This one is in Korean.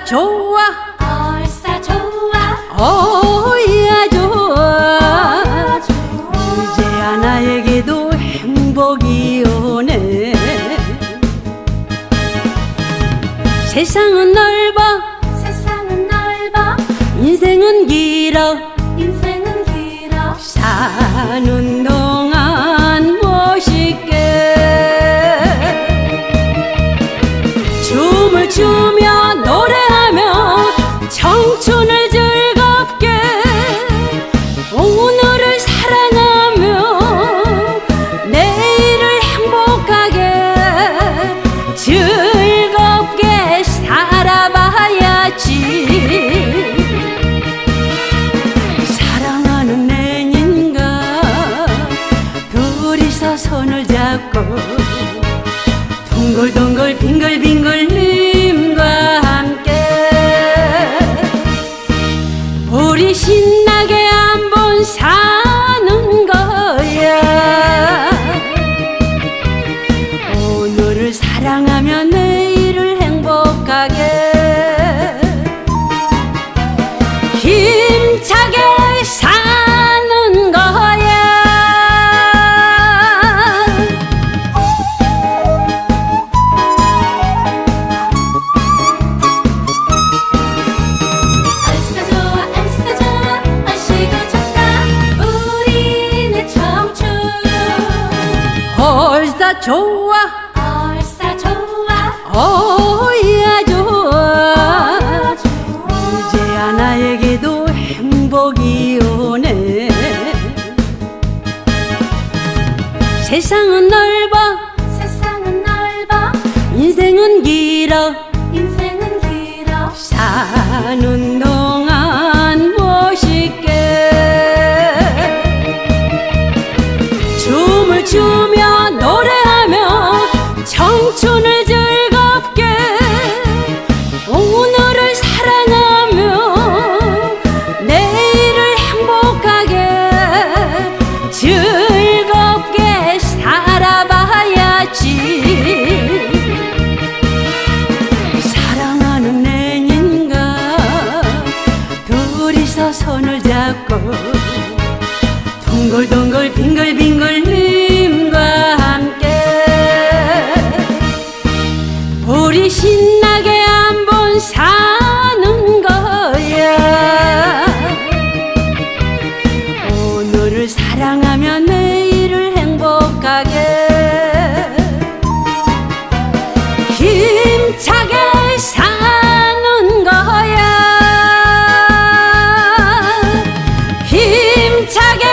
얼싸 좋아. 얼싸 좋아. 어야 좋아. 좋아 좋아. 이제야 나에게도 행복이 오네. 세상은 넓 살아봐야지. 사랑하는 내님과 둘이서 손을 잡고 동글동글 빙글빙글 좋아. 얼싸 좋아. 어야 좋아. 이제야 나에게도 행복이 오네. 세상은 넓어. 세상은 넓어. 인생은 길어. 인생은 길어. 사는 동 손을 잡고 동글동글 빙글빙글 님과 함께 우리 신나게 한번 사는 거야. 오늘을 사랑하며 내일 힘차게